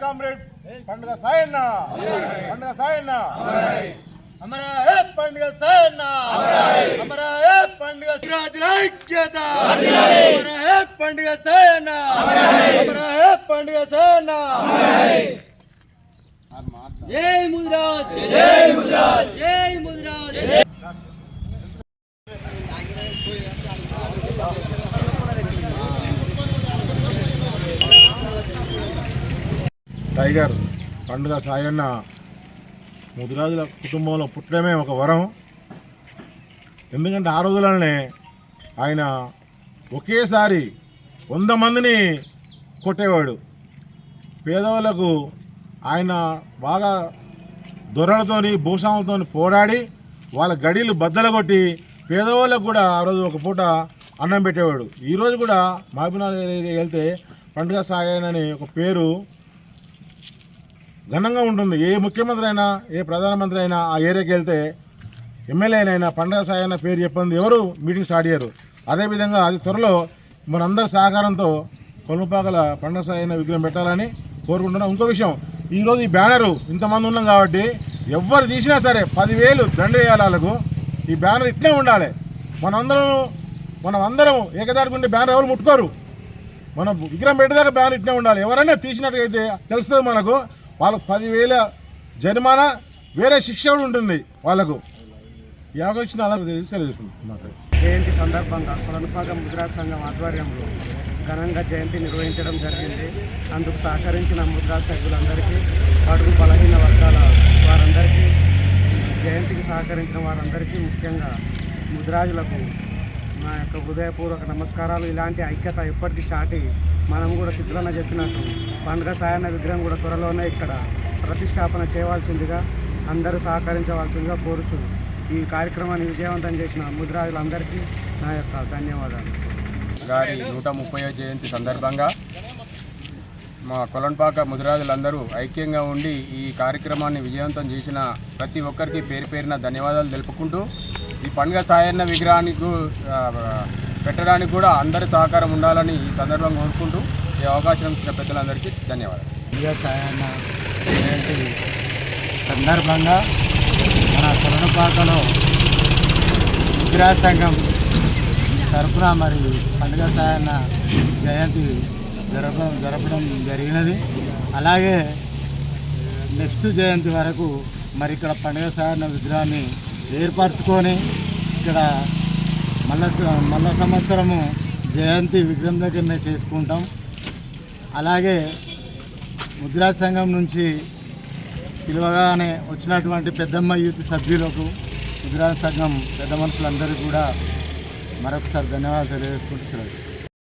Comrade పండుగ సాయన్న పండుగ సాయన్న అమరా పండుగ సాయన్న అమరా ముద్రాజుల ఐక్యత. పండుగ హే పండుగ సాయన్న జై ముదిరాజ్. జై ముదిరాజ్. జై ముదిరాజ్. టైగర్ పండుగ సాయన్న ముదిరాజుల కుటుంబంలో పుట్టడమే ఒక వరం. ఎందుకంటే ఆ రోజులనే ఆయన ఒకేసారి వంద మందిని కొట్టేవాడు. పేదవాళ్ళకు ఆయన బాగా దొరలతోని భూస్వాములతో పోరాడి వాళ్ళ గడిలు బద్దలు కొట్టి పేదవాళ్ళకు కూడా ఆ రోజు ఒక పూట అన్నం పెట్టేవాడు. ఈరోజు కూడా మహబూబ్నగర్ వెళ్తే పండుగ సాగాయనని ఒక పేరు ఘనంగా ఉంటుంది. ఏ ముఖ్యమంత్రి అయినా ఏ ప్రధానమంత్రి అయినా ఆ ఏరియాకి వెళ్తే ఎమ్మెల్యేనైనా పండగ సాయన్న పేరు చెప్పింది ఎవరు? మీటింగ్ స్టార్ట్ చేయరు అదేవిధంగా అది త్వరలో మనందరి సహకారంతో కొనుపాకల పండగ సాయన్న విగ్రహం పెట్టాలని కోరుకుంటున్నాం. ఇంకో విషయం ఈరోజు ఈ బ్యానరు ఇంతమంది ఉన్నాం కాబట్టి ఎవరు తీసినా సరే పదివేలు దండ వేయాలకు వాళ్ళకు ఈ బ్యానర్ ఇట్లే ఉండాలి. మనందరం మనం అందరం ఏకదాటికి ఉండే బ్యానర్ ఎవరు ముట్టుకోరు. మనం విగ్రహం పెట్టేదాకా బ్యానర్ ఇట్లే ఉండాలి. ఎవరైనా తీసినట్టుగైతే తెలుస్తుంది మనకు వాళ్ళకు పదివేల జరిమానా వేరే శిక్ష కూడా ఉంటుంది వాళ్ళకు. ఈ అవకాశం అలా మాకు. జయంతి సందర్భంగా కొలనుపాక ముద్రా సంఘం ఆధ్వర్యంలో ఘనంగా జయంతి నిర్వహించడం జరిగింది. అందుకు సహకరించిన ముద్రా సభ్యులందరికీ బడుగు బలహీన వర్గాల వారందరికీ జయంతికి సహకరించిన వారందరికీ ముఖ్యంగా ముద్రాజులకు నా యొక్క హృదయపూర్వక నమస్కారాలు. ఇలాంటి ఐక్యత ఎప్పటికీ చాటి మనం కూడా సిద్ధులన్న చెప్పినట్టు పండుగ సాయన్న విగ్రహం కూడా త్వరలోనే ఇక్కడ ప్రతిష్టాపన చేయవలసిందిగా అందరూ సహకరించవలసిందిగా కోరుచున్నాను ఈ కార్యక్రమాన్ని విజయవంతం చేసిన ముద్రాజులందరికీ నా యొక్క ధన్యవాదాలు. గారి నూట ముప్పై జయంతి సందర్భంగా మా కొలన్పాక ముదిరాజులందరూ ఐక్యంగా ఉండి ఈ కార్యక్రమాన్ని విజయవంతం చేసిన ప్రతి ఒక్కరికి పేరు పేరున ధన్యవాదాలు తెలుపుకుంటూ ఈ పండుగ సాయన్న విగ్రహానికి పెట్టడానికి కూడా అందరి సహకారం ఉండాలని ఈ సందర్భంగా కోరుకుంటూ ఈ అవకాశం ఇచ్చిన పెద్దలందరికీ ధన్యవాదాలు. సాయన్న జయంతి సందర్భంగా కొలనుపాకలో విగ్రహ సంఘం తరఫున మరి పండుగ సాయన జయంతి జరపడం జరపడం జరిగినది. అలాగే నెక్స్ట్ జయంతి వరకు మరి ఇక్కడ పండుగ సాయన విగ్రహాన్ని ఏర్పరచుకొని ఇక్కడ మల్ల స- మళ్ళా సంవత్సరము జయంతి విగ్రహం దగ్గరనే చేసుకుంటాం. అలాగే ముద్రా సంఘం నుంచి పిలవగానే వచ్చినటువంటి పెద్దమ్మ యూత్ సభ్యులకు గుజరాత్ సంఘం పెద్ద మనుషులందరికీ కూడా మరొకసారి ధన్యవాదాలు తెలియజేసుకుంటున్నారు